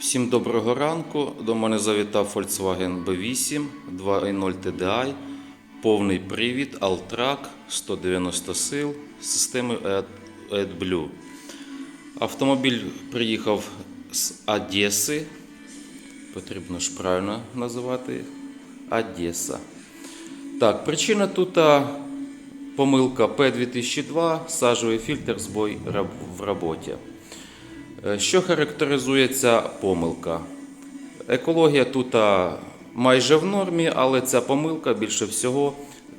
Всім доброго ранку. До мене завітав Volkswagen B8 2.0 TDI, повний привід, Alltrack, 190 сил з системою AdBlue. Автомобіль приїхав з Одеси. Потрібно ж правильно називати Одеса. Так, причина тут помилка P2002, сажовий фільтр, збой в роботі. Е, Що характеризує ця помилка? Екологія тут майже в нормі, але ця помилка більше всього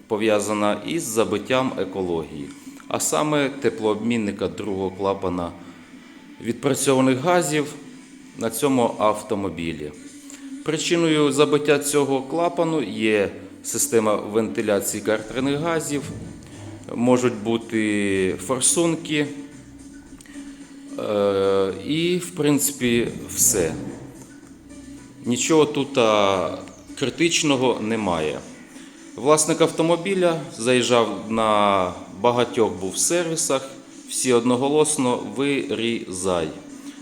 пов'язана із забиттям екології, а саме теплообмінника другого клапана відпрацьованих газів на цьому автомобілі. Причиною забиття цього клапану є система вентиляції картерних газів, можуть бути форсунки. Е, І, в принципі, все. Нічого тут критичного немає. Власник автомобіля заїжджав на багатьох був сервісах, всі одноголосно вирізай.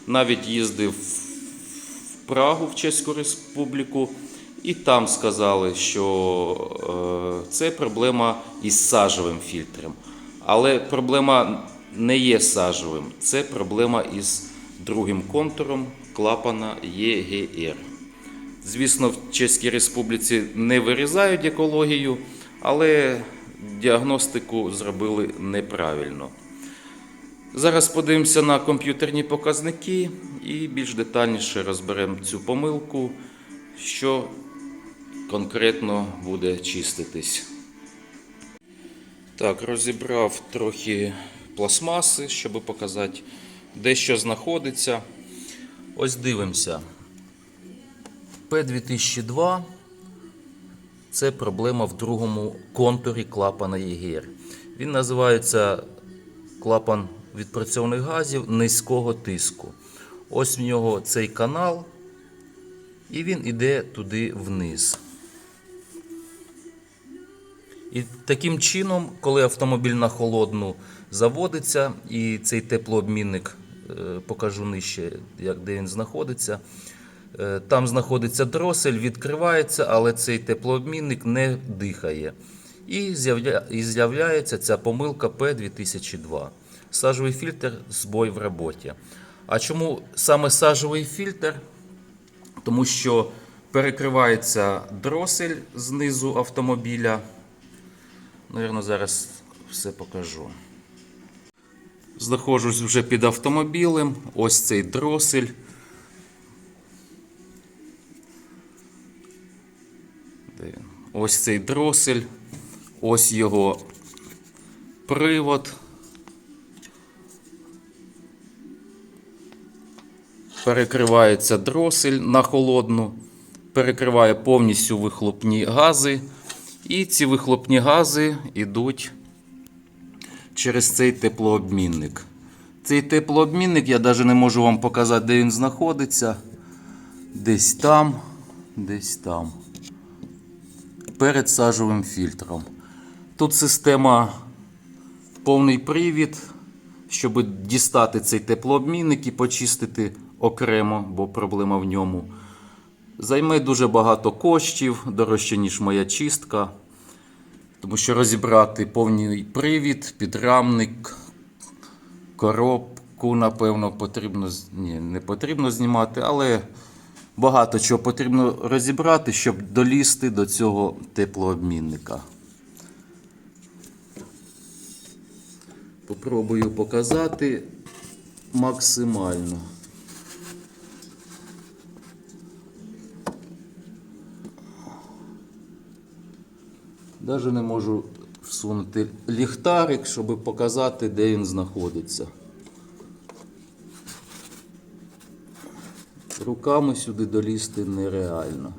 Навіть їздив в Прагу в Чеську Республіку, і там сказали, що е, це проблема із сажевим фільтром. Але проблема не є сажевим, це проблема із другим контуром клапана ЄГР. Звісно, в Чеській Республіці не вирізають екологію, але діагностику зробили неправильно. Зараз подивимося на комп'ютерні показники і більш детальніше розберемо цю помилку, що конкретно буде чиститись. Так, розібрав трохи пластмаси, щоб показати, де що знаходиться. Ось дивимося. P2002 це проблема в другому контурі клапана ЄГР. Він називається клапан відпрацьованих газів низького тиску. Ось в нього цей канал, і він іде туди вниз. І таким чином, коли автомобіль на холодну заводиться, і цей теплообмінник, е, покажу нижче, як, де він знаходиться, е, там знаходиться дросель, відкривається, але цей теплообмінник не дихає. І з'явля- і з'являється ця помилка P2002. Сажовий фільтр збой в роботі. А чому саме сажовий фільтр? Тому що перекривається дросель знизу автомобіля. Наверно, зараз все покажу. Знаходжусь вже під автомобілем. Ось цей дросель. Ось цей дросель. Ось його привод. Перекривається дросель на холодну, перекриває повністю вихлопні гази. І ці вихлопні гази йдуть через цей теплообмінник. Цей теплообмінник я навіть не можу вам показати, де він знаходиться. Десь там, десь там. Перед сажовим фільтром. Тут система повний привід, щоб дістати цей теплообмінник і почистити окремо, бо проблема в ньому. Займе дуже багато коштів, дорожче, ніж моя чистка. Тому що розібрати повний привід, підрамник, коробку, напевно, потрібно. Ні, не потрібно знімати, але багато чого потрібно розібрати, щоб долізти до цього теплообмінника. Попробую показати максимально. Даже не можу всунути ліхтарик, щоб показати, де він знаходиться. Руками сюди долізти нереально.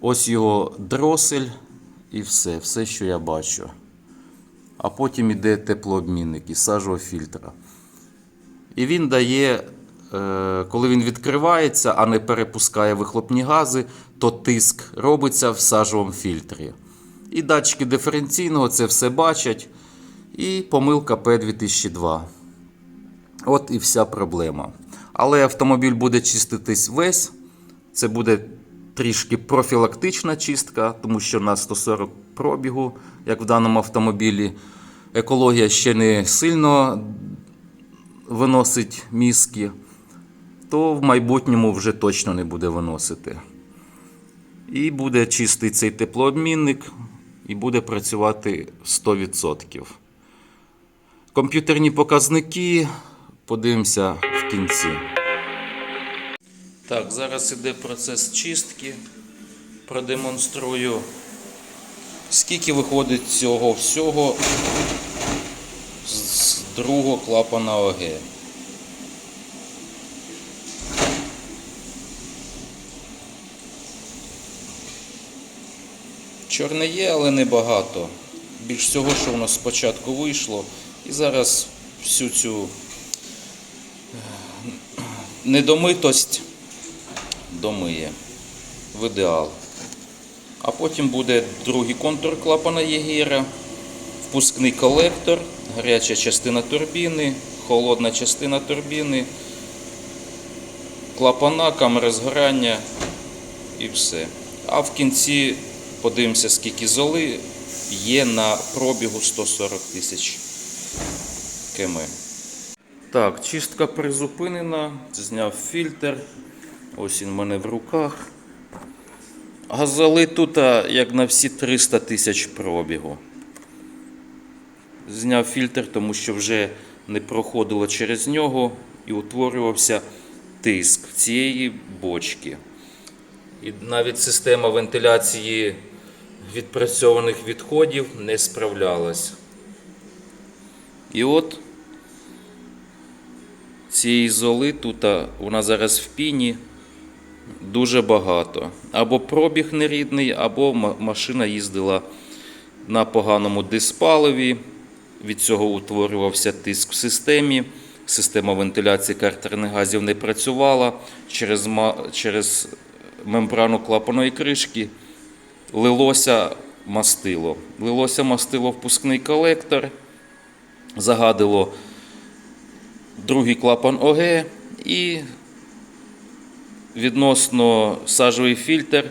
Ось його дросель і все, все, що я бачу. А потім іде теплообмінник із сажового фільтра. І він дає, коли він відкривається, а не перепускає вихлопні гази, то тиск робиться в сажовому фільтрі. І датчики диференційного це все бачать І помилка P2002. От і вся проблема. Але автомобіль буде чиститись весь. Це буде трішки профілактична чистка, тому що на 140 пробігу, як в даному автомобілі, екологія ще не сильно виносить мізки, то в майбутньому вже точно не буде виносити. І буде чистий цей теплообмінник, і буде працювати 100%. Комп'ютерні показники подивимося в кінці. Так, зараз іде процес чистки. Продемонструю, скільки виходить цього всього з другого клапана ОГ. Чорне є, але небагато. Більш всього, що воно спочатку вийшло. І зараз всю цю е, недомитость домиє в ідеал. А потім буде другий контур клапана Єгера, впускний колектор, гаряча частина турбіни, холодна частина турбіни, клапана, камера згорання і все. А в кінці подивимося, скільки золи є на пробігу 140 тисяч км. Так, чистка призупинена, зняв фільтр. Ось він в мене в руках. Газоли тут, як на всі 300 тисяч пробігу. Зняв фільтр, тому що вже не проходило через нього і утворювався тиск цієї бочки. І навіть система вентиляції відпрацьованих відходів не справлялась. І от цієї золи тут, вона зараз в піні дуже багато. Або пробіг нерідний, або машина їздила на поганому диспаливі. Від цього утворювався тиск в системі. Система вентиляції картерних газів не працювала через, через мембрану клапаної кришки лилося мастило. Лилося мастило впускний колектор, загадило другий клапан ОГ і відносно сажовий фільтр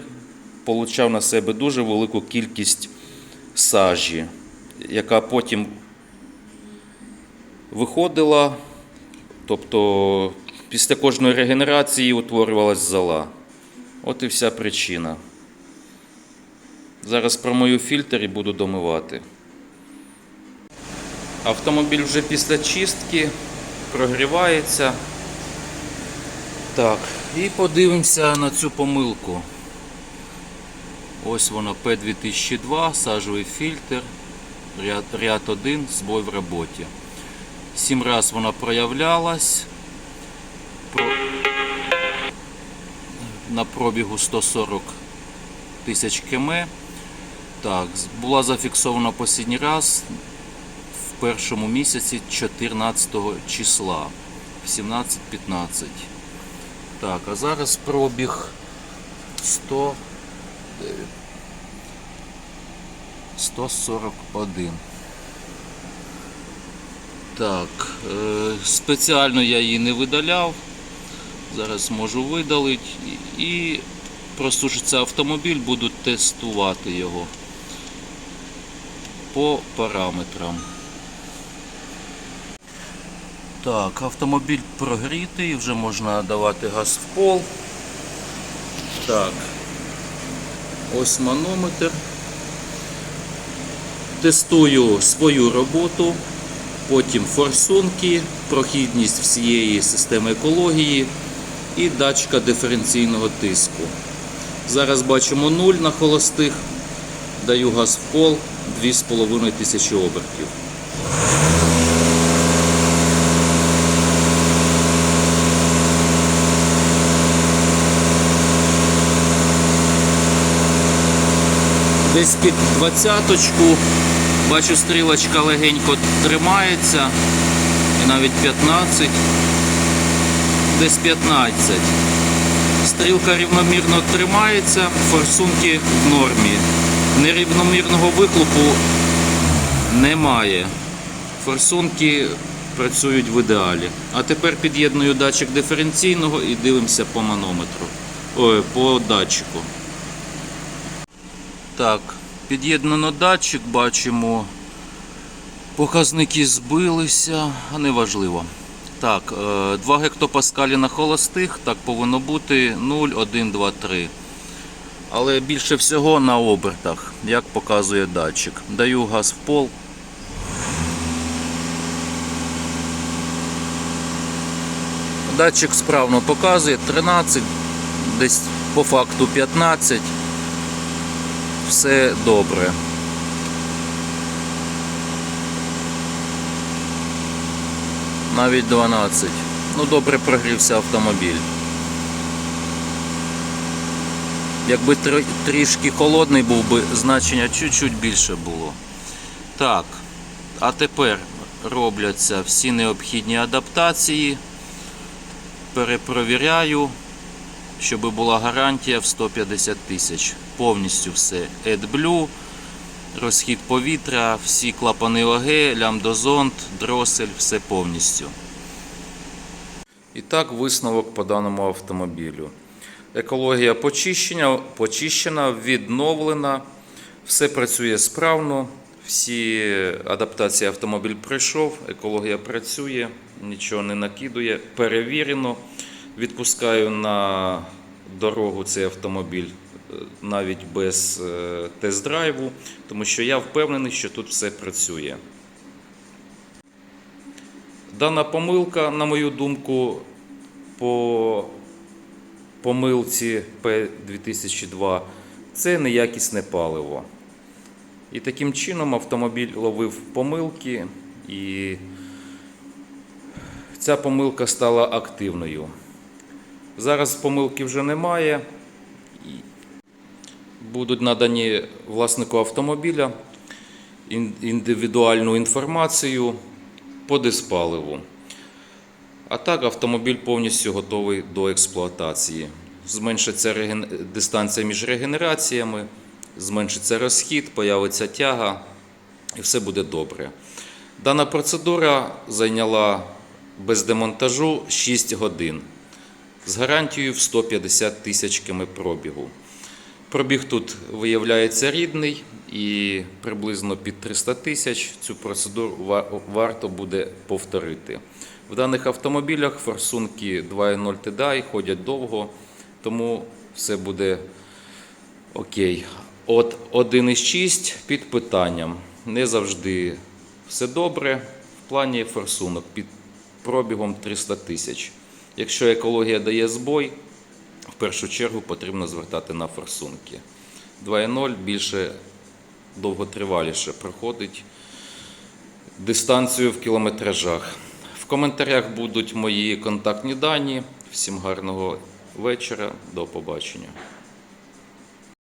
получав на себе дуже велику кількість сажі, яка потім виходила, тобто після кожної регенерації утворювалась зола. От і вся причина. Зараз промою фільтр і буду домивати. Автомобіль вже після чистки прогрівається. Так, і подивимося на цю помилку. Ось воно P2002, сажовий фільтр, ряд, ряд 1, збой в роботі. Сім раз вона проявлялась. Про... На пробігу 140 тисяч км. Так, була зафіксована останній раз в першому місяці 14 числа в 17.15. Так, а зараз пробіг 100, 141. Так, е, спеціально я її не видаляв. Зараз можу видалити і просушиться автомобіль, буду тестувати його по параметрам. Так, автомобіль прогрітий, вже можна давати газ в пол. Так. Ось манометр. Тестую свою роботу, потім форсунки, прохідність всієї системи екології і датчика диференційного тиску. Зараз бачимо 0 на холостих, даю газ в пол 2,5 тисячі обертів. Десь під двадцяточку. Бачу, стрілочка легенько тримається. І навіть 15. Десь 15. Стрілка рівномірно тримається, форсунки в нормі. Нерівномірного вихлопу немає. Форсунки працюють в ідеалі. А тепер під'єдную датчик диференційного і дивимося по манометру. Ой, по датчику. Так, під'єднано датчик, бачимо. Показники збилися, а неважливо. Так, е, 2 гектопаскалі на холостих, так повинно бути 0, 1, 2, 3. Але більше всього на обертах, як показує датчик. Даю газ в пол. Датчик справно показує 13, десь по факту 15. Все добре. Навіть 12. Ну, добре прогрівся автомобіль. Якби трішки холодний був би, значення чуть-чуть більше було. Так, а тепер робляться всі необхідні адаптації. Перепровіряю, щоб була гарантія в 150 тисяч. Повністю все. AdBlue, розхід повітря, всі клапани ОГ, лямдозонт, дросель, все повністю. І так, висновок по даному автомобілю. Екологія почищена, почищена, відновлена, все працює справно, всі адаптації автомобіль пройшов, екологія працює, нічого не накидує, перевірено. Відпускаю на дорогу цей автомобіль е, навіть без е, тест-драйву, тому що я впевнений, що тут все працює. Дана помилка, на мою думку, по помилці P2002 це неякісне паливо. І таким чином автомобіль ловив помилки, і ця помилка стала активною. Зараз помилки вже немає. Будуть надані власнику автомобіля індивідуальну інформацію по диспаливу. А так автомобіль повністю готовий до експлуатації. Зменшиться реген... дистанція між регенераціями, зменшиться розхід, появиться тяга і все буде добре. Дана процедура зайняла без демонтажу 6 годин з гарантією в 150 тисяч км пробігу. Пробіг тут виявляється рідний і приблизно під 300 тисяч цю процедуру варто буде повторити. В даних автомобілях форсунки 2.0 TDI ходять довго, тому все буде окей. От 1.6 під питанням. Не завжди все добре в плані форсунок під пробігом 300 тисяч. Якщо екологія дає збой, в першу чергу потрібно звертати на форсунки. 2.0 більше довготриваліше проходить дистанцію в кілометражах. Коментарях будуть мої контактні дані. Всім гарного вечора, до побачення.